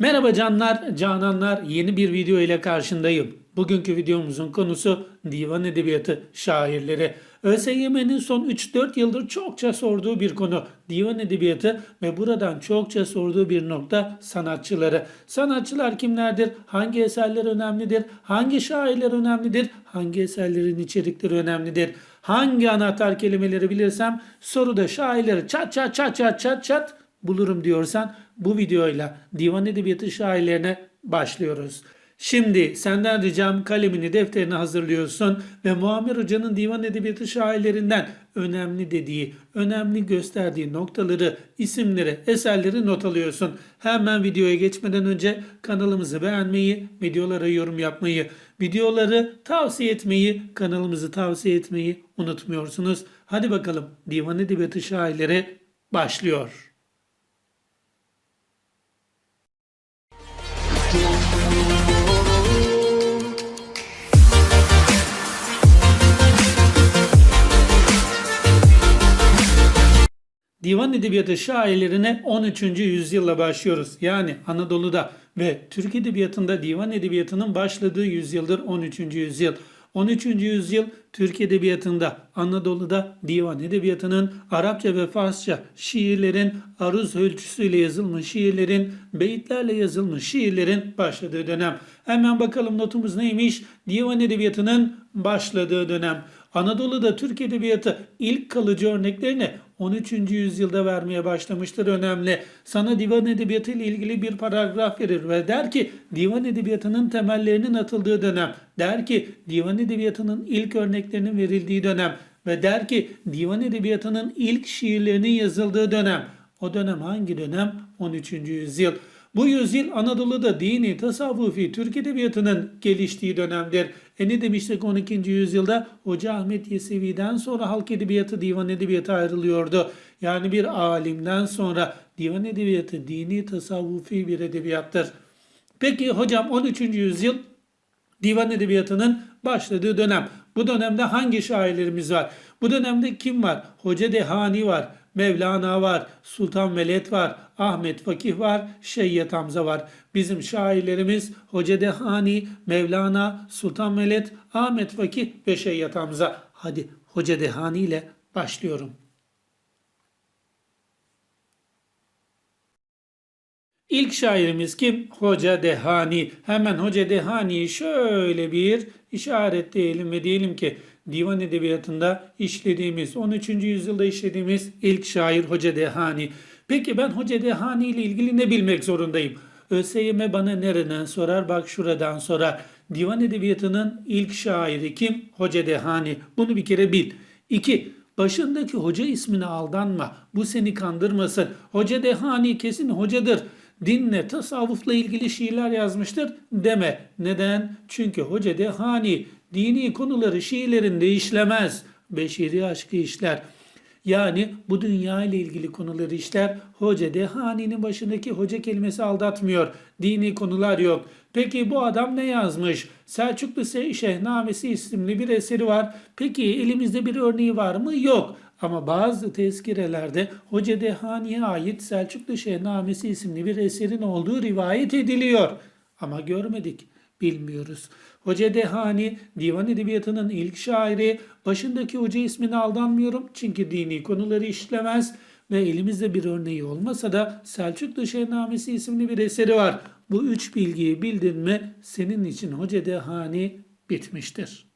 Merhaba canlar, cananlar. Yeni bir video ile karşındayım. Bugünkü videomuzun konusu divan edebiyatı şairleri. ÖSYM'nin son 3-4 yıldır çokça sorduğu bir konu divan edebiyatı ve buradan çokça sorduğu bir nokta sanatçıları. Sanatçılar kimlerdir? Hangi eserler önemlidir? Hangi şairler önemlidir? Hangi eserlerin içerikleri önemlidir? Hangi anahtar kelimeleri bilirsem soruda şairleri çat çat çat çat çat çat bulurum diyorsan bu videoyla divan edebiyatı şairlerine başlıyoruz. Şimdi senden ricam kalemini defterini hazırlıyorsun ve Muammer Hoca'nın divan edebiyatı şairlerinden önemli dediği, önemli gösterdiği noktaları, isimleri, eserleri not alıyorsun. Hemen videoya geçmeden önce kanalımızı beğenmeyi, videolara yorum yapmayı, videoları tavsiye etmeyi, kanalımızı tavsiye etmeyi unutmuyorsunuz. Hadi bakalım divan edebiyatı şairleri başlıyor. Divan edebiyatı şairlerine 13. yüzyılla başlıyoruz. Yani Anadolu'da ve Türk edebiyatında divan edebiyatının başladığı yüzyıldır 13. yüzyıl. 13. yüzyıl Türk edebiyatında, Anadolu'da divan edebiyatının Arapça ve Farsça şiirlerin aruz ölçüsüyle yazılmış şiirlerin, beyitlerle yazılmış şiirlerin başladığı dönem. Hemen bakalım notumuz neymiş? Divan edebiyatının başladığı dönem. Anadolu'da Türk edebiyatı ilk kalıcı örneklerini 13. yüzyılda vermeye başlamıştır önemli. Sana divan edebiyatı ile ilgili bir paragraf verir ve der ki divan edebiyatının temellerinin atıldığı dönem. Der ki divan edebiyatının ilk örneklerinin verildiği dönem ve der ki divan edebiyatının ilk şiirlerinin yazıldığı dönem. O dönem hangi dönem? 13. yüzyıl. Bu yüzyıl Anadolu'da dini, tasavvufi, Türk edebiyatının geliştiği dönemdir. E ne demiştik 12. yüzyılda? Hoca Ahmet Yesevi'den sonra halk edebiyatı, divan edebiyatı ayrılıyordu. Yani bir alimden sonra divan edebiyatı dini, tasavvufi bir edebiyattır. Peki hocam 13. yüzyıl divan edebiyatının başladığı dönem. Bu dönemde hangi şairlerimiz var? Bu dönemde kim var? Hoca Dehani var, Mevlana var, Sultan Veled var, Ahmet Fakih var, Şeyyet Hamza var. Bizim şairlerimiz Hoca Dehani, Mevlana, Sultan Veled, Ahmet Fakih ve Şeyyet Hamza. Hadi Hoca Dehani ile başlıyorum. İlk şairimiz kim? Hoca Dehani. Hemen Hoca Dehani'yi şöyle bir işaretleyelim ve diyelim ki divan edebiyatında işlediğimiz 13. yüzyılda işlediğimiz ilk şair Hoca Dehani. Peki ben Hoca Dehani ile ilgili ne bilmek zorundayım? ÖSYM bana nereden sorar? Bak şuradan sorar. Divan edebiyatının ilk şairi kim? Hoca Dehani. Bunu bir kere bil. 2. Başındaki hoca ismine aldanma. Bu seni kandırmasın. Hoca Dehani kesin hocadır. Dinle, tasavvufla ilgili şiirler yazmıştır deme. Neden? Çünkü Hoca Dehani dini konuları şiirlerinde işlemez. Beşeri aşkı işler. Yani bu dünya ile ilgili konuları işler. Hoca Dehani'nin başındaki hoca kelimesi aldatmıyor. Dini konular yok. Peki bu adam ne yazmış? Selçuklu Şehnamesi isimli bir eseri var. Peki elimizde bir örneği var mı? Yok. Ama bazı tezkirelerde Hoca Dehani'ye ait Selçuklu Şehnamesi isimli bir eserin olduğu rivayet ediliyor. Ama görmedik, bilmiyoruz. Hoca Dehani divan edebiyatının ilk şairi. Başındaki hoca ismine aldanmıyorum çünkü dini konuları işlemez ve elimizde bir örneği olmasa da Selçuklu Şehnamesi isimli bir eseri var. Bu üç bilgiyi bildin mi senin için Hoca Dehani bitmiştir.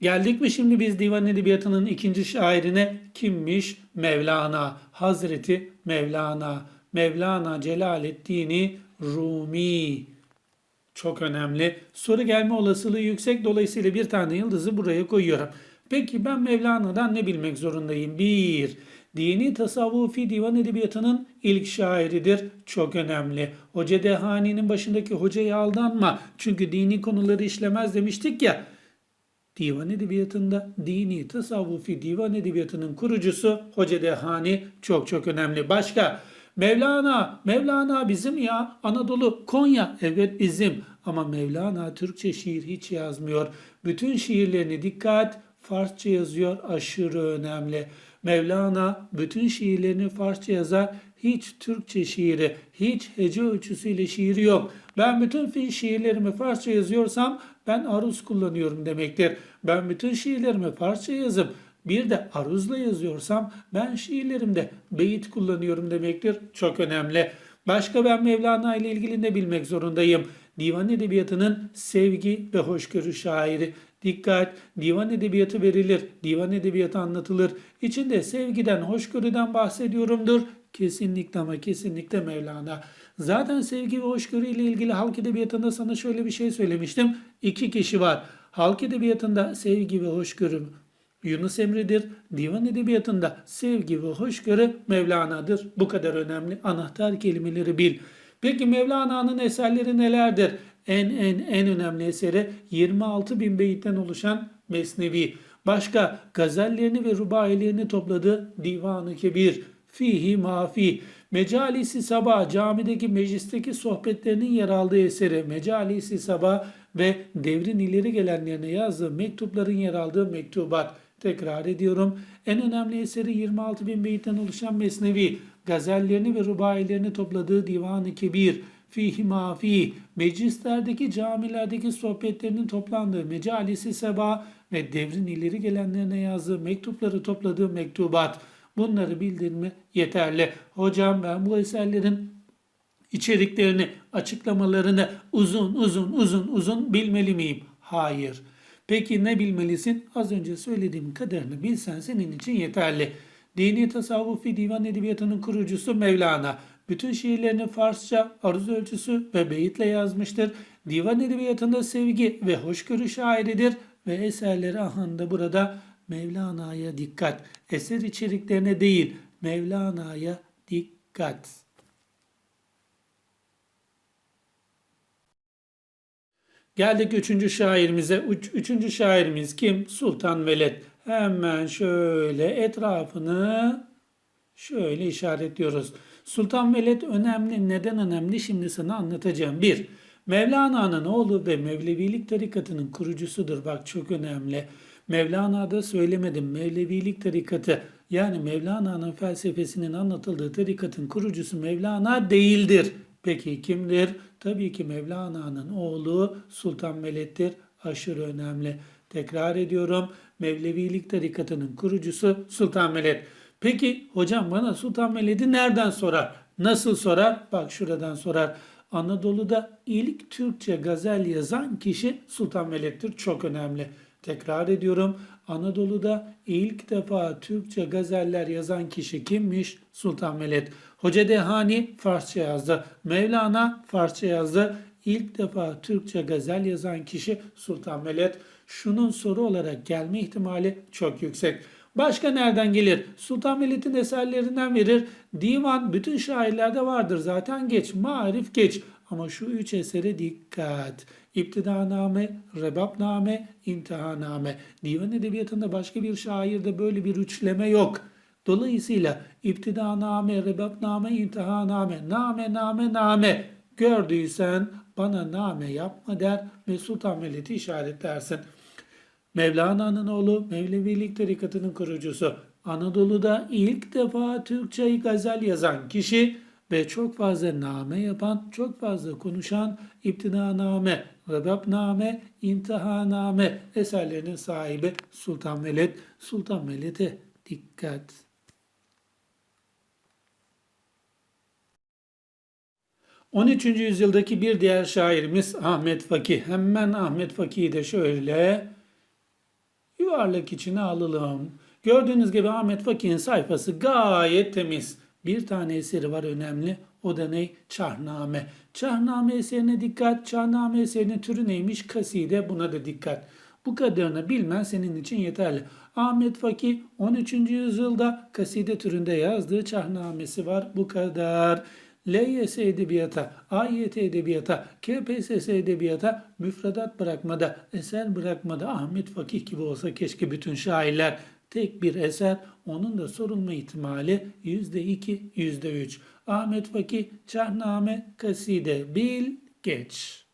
Geldik mi şimdi biz divan edebiyatının ikinci şairine kimmiş? Mevlana. Hazreti Mevlana. Mevlana Celaleddin Rumi. Çok önemli. Soru gelme olasılığı yüksek. Dolayısıyla bir tane yıldızı buraya koyuyorum. Peki ben Mevlana'dan ne bilmek zorundayım? Bir, dini tasavvufi divan edebiyatının ilk şairidir. Çok önemli. Hoca Dehani'nin başındaki hocaya aldanma. Çünkü dini konuları işlemez demiştik ya. Divan edebiyatında dini, tasavvufi divan edebiyatının kurucusu Hoca Dehani çok çok önemli. Başka Mevlana, Mevlana bizim ya Anadolu, Konya evet bizim ama Mevlana Türkçe şiir hiç yazmıyor. Bütün şiirlerini dikkat Farsça yazıyor aşırı önemli. Mevlana bütün şiirlerini Farsça yazar. Hiç Türkçe şiiri, hiç hece ölçüsüyle şiiri yok. Ben bütün şiirlerimi Farsça yazıyorsam ben aruz kullanıyorum demektir. Ben bütün şiirlerimi Farsça yazıp bir de aruzla yazıyorsam ben şiirlerimde beyit kullanıyorum demektir. Çok önemli. Başka ben Mevlana ile ilgili ne bilmek zorundayım? Divan edebiyatının sevgi ve hoşgörü şairi. Dikkat! Divan edebiyatı verilir, divan edebiyatı anlatılır. İçinde sevgiden, hoşgörüden bahsediyorumdur. Kesinlikle ama kesinlikle Mevlana. Zaten sevgi ve hoşgörü ile ilgili halk edebiyatında sana şöyle bir şey söylemiştim. İki kişi var. Halk edebiyatında sevgi ve hoşgörü Yunus Emre'dir. Divan edebiyatında sevgi ve hoşgörü Mevlana'dır. Bu kadar önemli. Anahtar kelimeleri bil. Peki Mevlana'nın eserleri nelerdir? En en en önemli eseri 26 bin beyitten oluşan Mesnevi. Başka gazellerini ve rubailerini topladığı Divan-ı Kebir. Fihi mafi. Mecalisi Sabah camideki meclisteki sohbetlerinin yer aldığı eseri Mecalisi Sabah ve devrin ileri gelenlerine yazdığı mektupların yer aldığı mektubat. Tekrar ediyorum. En önemli eseri 26 bin beyitten oluşan Mesnevi. Gazellerini ve rubailerini topladığı Divan-ı Kebir. Fihi mafi. Meclislerdeki camilerdeki sohbetlerinin toplandığı Mecalisi Sabah ve devrin ileri gelenlerine yazdığı mektupları topladığı mektubat. Bunları bildin yeterli. Hocam ben bu eserlerin içeriklerini, açıklamalarını uzun uzun uzun uzun bilmeli miyim? Hayır. Peki ne bilmelisin? Az önce söylediğim kadarını bilsen senin için yeterli. Dini tasavvufi divan edebiyatının kurucusu Mevlana. Bütün şiirlerini Farsça, aruz ölçüsü ve beyitle yazmıştır. Divan edebiyatında sevgi ve hoşgörü şairidir ve eserleri ahanda burada Mevlana'ya dikkat. Eser içeriklerine değil, Mevlana'ya dikkat. Geldik üçüncü şairimize. Üç, üçüncü şairimiz kim? Sultan Veled. Hemen şöyle etrafını şöyle işaretliyoruz. Sultan Veled önemli. Neden önemli? Şimdi sana anlatacağım. Bir, Mevlana'nın oğlu ve Mevlevilik tarikatının kurucusudur. Bak çok önemli. Mevlana'da söylemedim. Mevlevilik tarikatı yani Mevlana'nın felsefesinin anlatıldığı tarikatın kurucusu Mevlana değildir. Peki kimdir? Tabii ki Mevlana'nın oğlu Sultan Veled'dir. Aşırı önemli. Tekrar ediyorum. Mevlevilik tarikatının kurucusu Sultan Veled. Peki hocam bana Sultan Veled'i nereden sorar? Nasıl sorar? Bak şuradan sorar. Anadolu'da ilk Türkçe gazel yazan kişi Sultan Veled'dir. Çok önemli. Tekrar ediyorum. Anadolu'da ilk defa Türkçe gazeller yazan kişi kimmiş? Sultan Veled. Hoca Dehani Farsça yazdı. Mevlana Farsça yazdı. İlk defa Türkçe gazel yazan kişi Sultan Veled. Şunun soru olarak gelme ihtimali çok yüksek. Başka nereden gelir? Sultan Veled'in eserlerinden verir. Divan bütün şairlerde vardır zaten geç. Marif geç. Ama şu üç esere dikkat. İptidaname, Rebapname, İmtihaname. Divan edebiyatında başka bir şairde böyle bir üçleme yok. Dolayısıyla İptidaname, Rebapname, İmtihaname, name, name, name. Gördüysen bana name yapma der ve Sultan Veled'i işaretlersin. Mevlana'nın oğlu Mevlevilik tarikatının kurucusu. Anadolu'da ilk defa Türkçe gazel yazan kişi ve çok fazla name yapan, çok fazla konuşan İptidaname, Rebapname, İmtihaname eserlerinin sahibi Sultan Veled. Sultan Veled'e dikkat. On üçüncü yüzyıldaki bir diğer şairimiz Ahmet Fakih. Hemen Ahmet Fakih'i de şöyle yuvarlak içine alalım. Gördüğünüz gibi Ahmet Fakih'in sayfası gayet temiz. Bir tane eseri var önemli. O da ne? Çahname. Çahname eserine dikkat. Çahname eserinin türü neymiş? Kaside. Buna da dikkat. Bu kadarını bilmen senin için yeterli. Ahmet Fakih 13. yüzyılda kaside türünde yazdığı çahnamesi var. Bu kadar. LYS edebiyata, AYT edebiyata, KPSS edebiyata müfredat bırakmada, eser bırakmada Ahmet Fakih gibi olsa keşke bütün şairler tek bir eser onun da sorulma ihtimali %2, %3. Ahmet Fakih, Çahname, Kaside, Bil, Geç.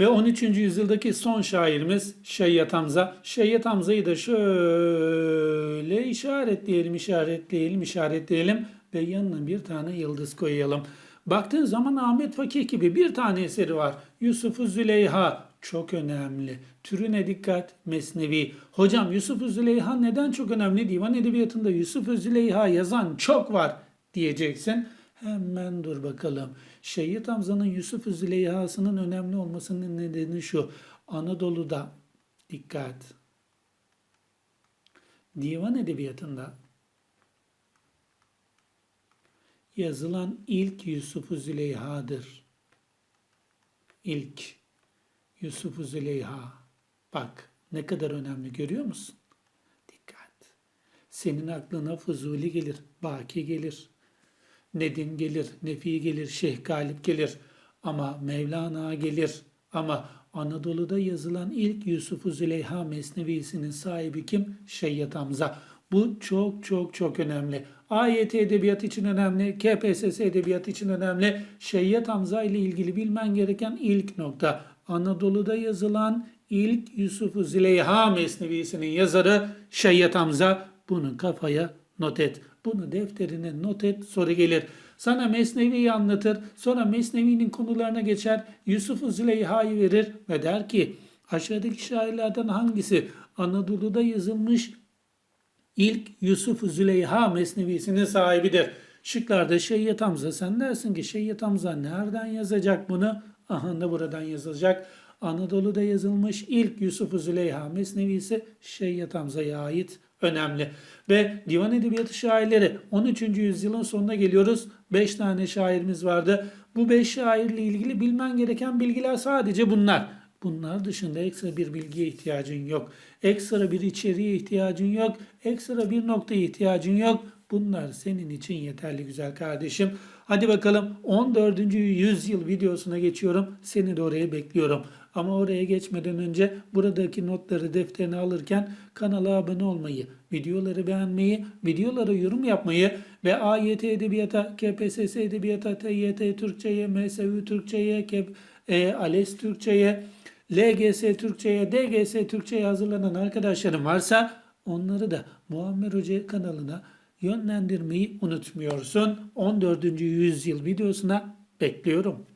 Ve 13. yüzyıldaki son şairimiz Şeyyat Hamza. Şeyyat Hamza'yı da şöyle işaretleyelim, işaretleyelim, işaretleyelim ve yanına bir tane yıldız koyalım. Baktığın zaman Ahmet Fakih gibi bir tane eseri var. Yusuf-u Züleyha çok önemli. Türüne dikkat Mesnevi. Hocam Yusuf-u Züleyha neden çok önemli? Divan edebiyatında Yusuf-u Züleyha yazan çok var diyeceksin. Hemen dur bakalım. Şeyhit Hamza'nın Yusuf-u Züleyha'sının önemli olmasının nedeni şu. Anadolu'da dikkat. Divan edebiyatında yazılan ilk Yusuf-u Züleyha'dır. İlk Yusuf-u Züleyha. Bak ne kadar önemli görüyor musun? Dikkat. Senin aklına Fuzuli gelir, Baki gelir, Nedim gelir, Nefi gelir, Şeyh Galip gelir. Ama Mevlana gelir. Ama Anadolu'da yazılan ilk Yusuf-u Züleyha Mesnevisinin sahibi kim? Şeyyat Hamza. Bu çok çok çok önemli. AYT edebiyat için önemli, KPSS edebiyat için önemli. Şeyyat Hamza ile ilgili bilmen gereken ilk nokta. Anadolu'da yazılan ilk Yusuf-u Züleyha Mesnevisinin yazarı Şeyyat Hamza. Bunu kafaya not et. Bunu defterine not et soru gelir. Sana Mesnevi'yi anlatır. Sonra Mesnevi'nin konularına geçer. Yusuf-u Züleyha'yı verir ve der ki aşağıdaki şairlerden hangisi Anadolu'da yazılmış ilk Yusuf Züleyha mesnevisinin sahibidir. Şıklarda Şeyyet Hamza sen dersin ki Şeyyet Hamza nereden yazacak bunu? Aha da buradan yazılacak. Anadolu'da yazılmış ilk Yusuf Züleyha mesnevisi Şeyyet Hamza'ya ait önemli. Ve divan edebiyatı şairleri 13. yüzyılın sonuna geliyoruz. 5 tane şairimiz vardı. Bu 5 şairle ilgili bilmen gereken bilgiler sadece bunlar. Bunlar dışında ekstra bir bilgiye ihtiyacın yok. Ekstra bir içeriğe ihtiyacın yok. Ekstra bir noktaya ihtiyacın yok. Bunlar senin için yeterli güzel kardeşim. Hadi bakalım 14. yüzyıl videosuna geçiyorum. Seni de oraya bekliyorum. Ama oraya geçmeden önce buradaki notları defterine alırken kanala abone olmayı, videoları beğenmeyi, videolara yorum yapmayı ve AYT Edebiyata, KPSS Edebiyata, TYT Türkçe'ye, MSÜ Türkçe'ye, e, ALES Türkçe'ye, LGS Türkçe'ye, DGS Türkçe'ye hazırlanan arkadaşlarım varsa onları da Muammer Hoca kanalına yönlendirmeyi unutmuyorsun. 14. yüzyıl videosuna bekliyorum.